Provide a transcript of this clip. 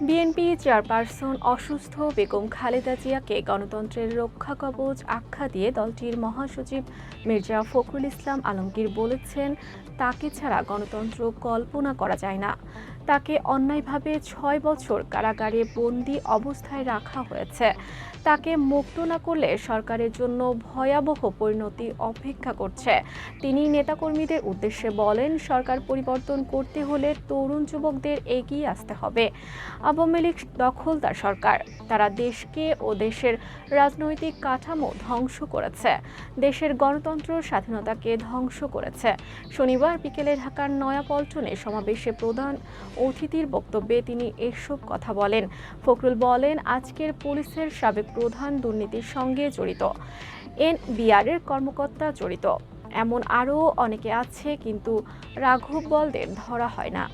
BNP chairperson অসুস্থ বেগম খালেদা জিয়াকে গণতন্ত্রের রক্ষা কবচ আখ্যা দিয়ে দলটির মহাসচিব মির্জা ফখরুল ইসলাম আলমগীর বলেছেন, তাকে ছাড়া গণতন্ত্র কল্পনা করা যায় না। তাকে অন্যায়ভাবে ছয় বছর কারাগারে বন্দি অবস্থায় রাখা হয়েছে। তাকে মুক্ত না করলে সরকারের জন্য ভয়াবহ পরিণতি অপেক্ষা করছে। তিনি নেতাকর্মীদের উদ্দেশ্যে বলেন, সরকার পরিবর্তন করতে হলে তরুণ যুবকদের এগিয়ে আসতে হবে। আওয়ামী লীগ দখলদার সরকার। তারা দেশকে ও দেশের রাজনৈতিক কাঠামো ধ্বংস করেছে। দেশের গণতন্ত্র স্বাধীনতাকে ধ্বংস করেছে। শনিবার বিকেলে ঢাকার নয়াপল্টনে সমাবেশে প্রধান অতিথির বক্তব্যে তিনি এসব কথা বলেন। ফখরুল বলেন, আজকের পুলিশের সাবেক প্রধান দুর্নীতির সঙ্গে জড়িত। এনবিআরের কর্মকর্তা জড়িত। এমন আরও অনেকে আছে, কিন্তু রাঘব বলদের ধরা হয় না।